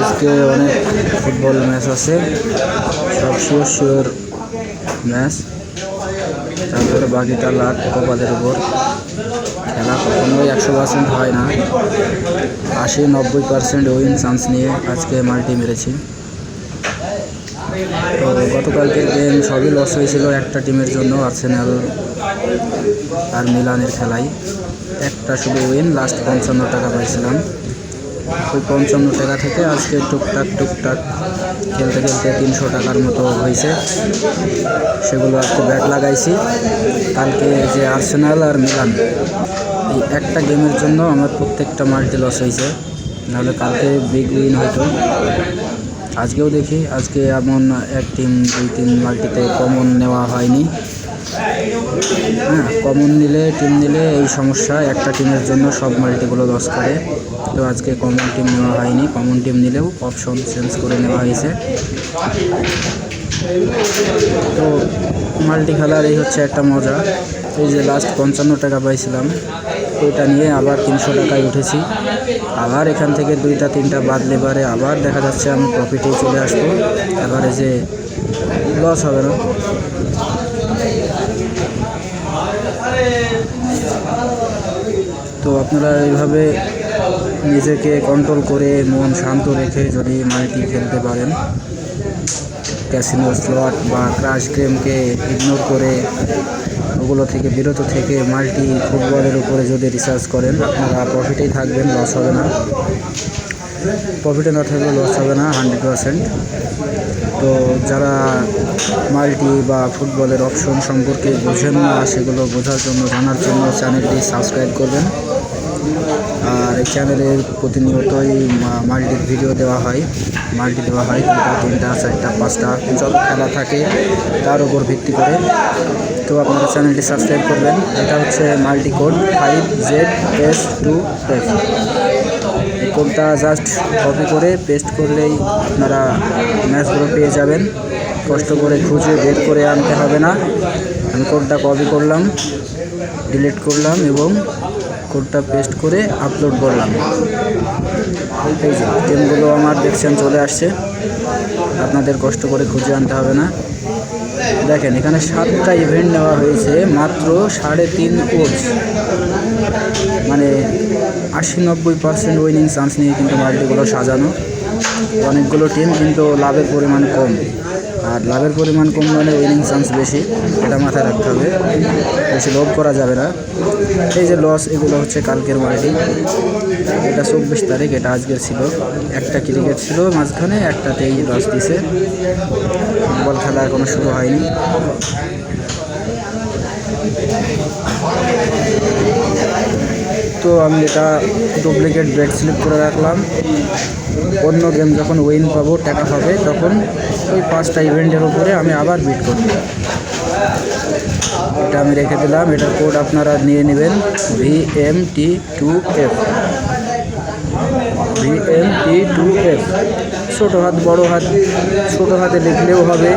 আজকে অনেক football match আছে। সব শিওর ম্যাচ তারপরে বাকিটা লাখ কপাদের উপর। খেলা কখনোই একশো পার্সেন্ট হয় না। আশি, নব্বই পার্সেন্ট উইন চান্স নিয়ে আজকে মাল্টি মেরেছি। তো গতকালকের গেম সবই লস হয়েছিল একটা টিমের জন্য আর্সেনাল আর মিলানের খেলায় একটা শুধু উইন লাস্ট পঞ্চান্ন টাকা পাইছিলাম। ওই পঞ্চান্ন টাকা থেকে আজকে টুকটাক টুকটাক খেলতে খেলতে তিনশো টাকার মতো হয়েছে। সেগুলো আজকে ব্যাট লাগাইছি। কালকে যে আর্সেনাল আর মিলান, এই একটা গেমের জন্য আমার প্রত্যেকটা মাল্টি লস হয়েছে। নাহলে কালকে বিগ উইন হয়তো আজকেও দেখি, আজকে এমন এক টিম দুই তিন মাল্টিতে কমন নেওয়া হয়নি। হ্যাঁ কমন নিলে টিম নিলে এই সমস্যা, একটা টিমের জন্য সব মাল্টিগুলো লস করে। তো আজকে কমন টিম নেওয়া হয়নি। কমন টিম নিলেও অপশন চেঞ্জ করে নেওয়া হয়েছে। তো মাল্টি খেলার এই হচ্ছে একটা মজা। এই যে লাস্ট পঞ্চান্ন টাকা পাইছিলাম, ওইটা নিয়ে আবার তিনশো টাকায় উঠেছি। আবার এখান থেকে দুইটা, তিনটা বাদ লেবারে আবার দেখা যাচ্ছে আমি প্রফিটেই চলে আসব। এবারে যে লস হবে না। তো আপনারা এইভাবে নিজেকে কন্ট্রোল করে মন শান্ত রেখে যদি মাল্টি খেলতে পারেন ক্যাসিনো স্লট বা ক্রাশ গেমকে ইগনোর করে ওগুলো থেকে বিরত থেকে মাল্টি ফুটবলের উপরে যদি রিসার্চ করেন, আপনারা প্রফিটেই থাকবেন লস হবে না। প্রফিটে না থাকলে লস হবে না হান্ড্রেড পারসেন্ট তো যারা মাল্টি বা ফুটবলের অপশন সম্পর্কে বোঝেন না, সেগুলো বোঝার জন্য, জানার জন্য চ্যানেলটি সাবস্ক্রাইব করবেন। আর এই চ্যানেলের প্রতিনিয়তই মাল্টির ভিডিও দেওয়া হয়। মাল্টি দেওয়া হয়, দুটা, তিনটা, চারটা, পাঁচটা, যত খেলা থাকে তার উপর ভিত্তি করে। তো আপনারা চ্যানেলটি সাবস্ক্রাইব করবেন। এটা হচ্ছে multi code five Z S two F কোডটা জাস্ট কপি করে পেস্ট করলেই আপনারা ম্যাচগুলো পেয়ে যাবেন। কষ্ট করে খুঁজে বের করে আনতে হবে না। আমি কোডটা কপি করলাম ডিলিট করলাম এবং কোডটা পেস্ট করে আপলোড করলাম। এই যে আমার দেখছেন চলে আসছে। আপনাদের কষ্ট করে খুঁজে আনতে হবে না। দেখেন, এখানে সাতটা ইভেন্ট নেওয়া হয়েছে, মাত্র সাড়ে তিন কোচ আশি নব্বই পার্সেন্ট উইনিং চান্স নিয়ে কিন্তু মাল্টিগুলো সাজানো। অনেকগুলো টিম কিন্তু লাভের পরিমাণ কম। আর লাভের পরিমাণ কম মানে উইনিং চান্স বেশি, এটা মাথায় রাখতে হবে। বেশি লোভ করা যাবে না। এই যে লস এগুলো হচ্ছে কালকের মাল্টি এটা চব্বিশ তারিখ, এটা আজকের ছিল। একটা ক্রিকেট ছিল মাঝখানে একটাতেই লস দিছে। ফুটবল খেলা এখনও শুরু হয়নি। তো আমি এটা ডুপ্লিকেট ব্রেক স্লিপ করে রাখলাম। অন্য গেম যখন উইন পাবো, টাকা হবে, তখন ওই পাঁচটা ইভেন্টের উপরে আমি আবার বিট করব। এটা আমি রেখে দিলাম। এটার কোড আপনারা নিয়ে নেবেন। V M T two F V M T two F ছোটো হাত, বড় হাত, ছোটো হাতে লিখলেও হবে।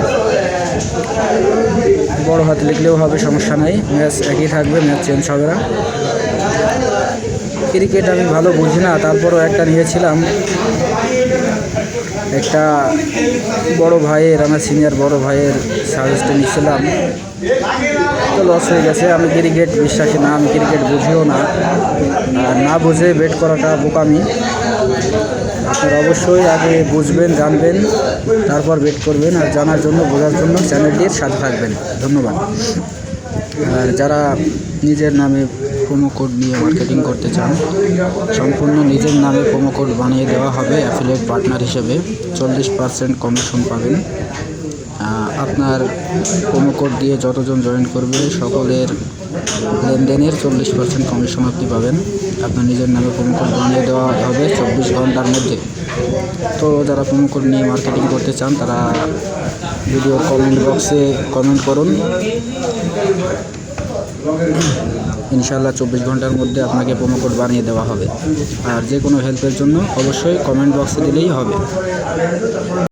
বড় হাত লিখলেও হবে, সমস্যা নাই। ম্যাচ একই থাকবে, ম্যাচ চেঞ্জ হবে না। ক্রিকেট আমি ভালো বুঝি না, তারপরও একটা নিয়েছিলাম। একটা বড় ভাইয়ের, আমার সিনিয়র বড় ভাইয়ের সাজেস্টে নিয়েছিলাম। তো লস হয়ে গেছে, আমি ক্রিকেট বিশ্বাসী না, আমি ক্রিকেট বুঝিও না। আর না বুঝে বেট করাটা বোকামি। আপনারা অবশ্যই আগে বুঝবেন, জানবেন, তারপর বেট করবেন আর জানার জন্য, বোঝার জন্য চ্যানেলটির সাথে থাকবেন। ধন্যবাদ। আর যারা নিজের নামে প্রোমো কোড নিয়ে মার্কেটিং করতে চান, সম্পূর্ণ নিজের নামে প্রোমো কোড বানিয়ে দেওয়া হবে অ্যাফিলিয়েট পার্টনার হিসেবে। চল্লিশ পার্সেন্ট কমিশন পাবেন। আপনার প্রোমো কোড দিয়ে যতজন জয়েন করবে, সকলের লেনদেনের চল্লিশ পার্সেন্ট কমিশন আপনি পাবেন। আপনার নিজের নামে প্রোমো কোড বানিয়ে দেওয়া হবে চব্বিশ ঘণ্টার মধ্যে। তো যারা প্রোমো কোড নিয়ে মার্কেটিং করতে চান, তারা ভিডিও কমেন্ট বক্সে কমেন্ট করুন। ইনশাল্লাহ চব্বিশ ঘণ্টার মধ্যে আপনাকে প্রোমো কোড বানিয়ে দেওয়া হবে। আর যে কোনো হেল্পের জন্য অবশ্যই কমেন্ট বক্সে দিলেই হবে।